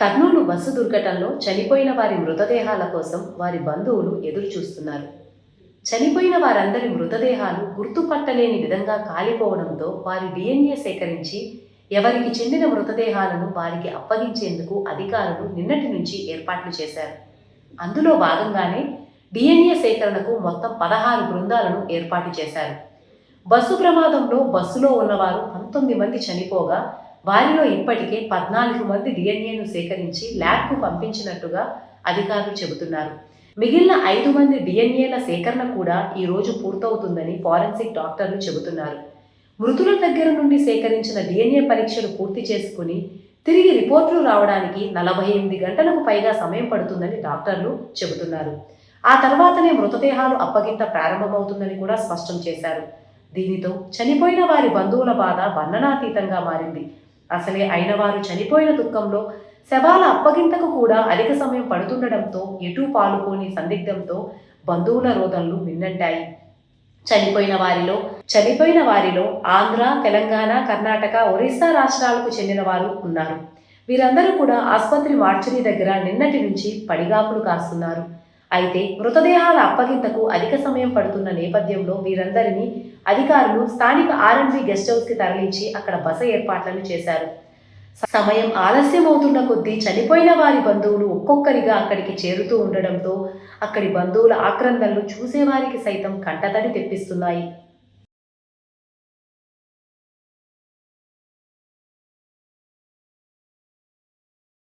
Kurnool bus దుర్ఘటనలో చనిపోయిన వారి మృతదేహాల కోసం వారి బంధువులు ఎదురు చూస్తున్నారు చనిపోయిన వారందరి మృతదేహాలు గుర్తుపట్టలేని విధంగా కాలిపోవడంతో వారి డిఎన్ఏ సేకరించి ఎవరికి చెందిన మృతదేహాలను వారికి అప్పగించేందుకు అధికారులు నిన్నటి నుంచి ఏర్పాట్లు చేశారు. అందులో భాగంగానే డిఎన్ఏ సేకరణకు మొత్తం పదహారు బృందాలను ఏర్పాటు చేశారు. బస్సు ప్రమాదంలో బస్సులో ఉన్నవారు పంతొమ్మిది మంది చనిపోగా వారిలో ఇప్పటికే పద్నాలుగు మంది డిఎన్ఏను సేకరించి ల్యాబ్కు పంపించినట్టుగా అధికారులు చెబుతున్నారు. మిగిలిన ఐదు మంది డిఎన్ఏల సేకరణ కూడా ఈ రోజు పూర్తవుతుందని ఫారెన్సిక్ డాక్టర్లు చెబుతున్నారు. మృతుల దగ్గర నుండి సేకరించిన డిఎన్ఏ పరీక్షలు పూర్తి చేసుకుని తిరిగి రిపోర్టులు రావడానికి నలభై ఎనిమిది గంటలకు పైగా సమయం పడుతుందని డాక్టర్లు చెబుతున్నారు. ఆ తర్వాతనే మృతదేహాలు అప్పగింత ప్రారంభమవుతుందని కూడా స్పష్టం చేశారు. దీనితో చనిపోయిన వారి బంధువుల బాధ వర్ణనాతీతంగా మారింది. అసలే అయిన వారు చనిపోయిన దుఃఖంలో శవాల అప్పగింతకు కూడా అధిక సమయం పడుతుండటంతో ఎటూ పాలుకోని సందిగ్ధంతో బంధువుల రోదనలు మిన్నంటాయి. చనిపోయిన వారిలో చనిపోయిన వారిలో ఆంధ్ర తెలంగాణ కర్ణాటక ఒరిస్సా రాష్ట్రాలకు చెందిన వారు ఉన్నారు. వీరందరూ కూడా ఆసుపత్రి మార్చరీ దగ్గర నిన్నటి నుంచి పడిగాపులు కాస్తున్నారు. అయితే మృతదేహాల అప్పగింతకు అధిక సమయం పడుతున్న నేపథ్యంలో వీరందరినీ అధికారులు స్థానిక ఆర్ఎండ్బి గెస్ట్ హౌస్కి తరలించి అక్కడ బస ఏర్పాట్లను చేశారు. సమయం ఆలస్యం అవుతున్న కొద్దీ చనిపోయిన వారి బంధువులు ఒక్కొక్కరిగా అక్కడికి చేరుతూ ఉండడంతో అక్కడి బంధువుల ఆక్రందనలు చూసేవారికి సైతం కంటతడి తెప్పిస్తున్నాయి.